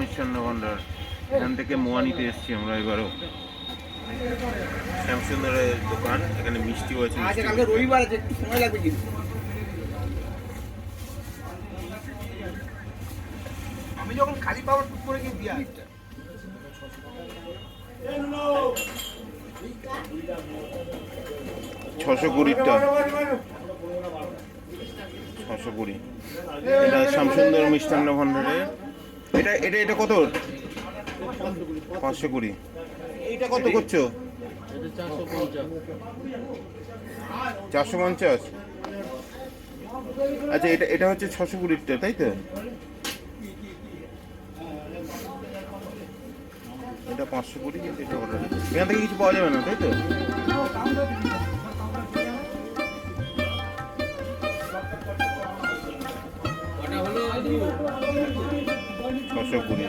মিষ্টান্ন ভাণ্ডার এখান থেকে মোয়া নিতে এসেছি আমরা এবারও। শ্যামসুন্দরের দোকান এখানে মিষ্টি কালকে রবিবার আছে একটু সময় লাগবে কিন্তু। আমি যখন খালি পাওয়ার টুক করে গিয়ে দিয়ে ছশো কুড়িটা। ছশো কুড়ি। এটা শ্যামসুন্দর মিষ্টান্ন ভাণ্ডারের এটা এটা এটা কত? পাঁচশো কুড়ি। এইটা কত করছ? চারশো পঞ্চাশ। আচ্ছা এটা এটা হচ্ছে ছশো কুড়িটা তাই তো? এটা পাঁচশো কুড়ি কিন্তু এটা অর্ডার এখান থেকে কিছু পাওয়া যাবে না তাই তো? ছশো কুড়ি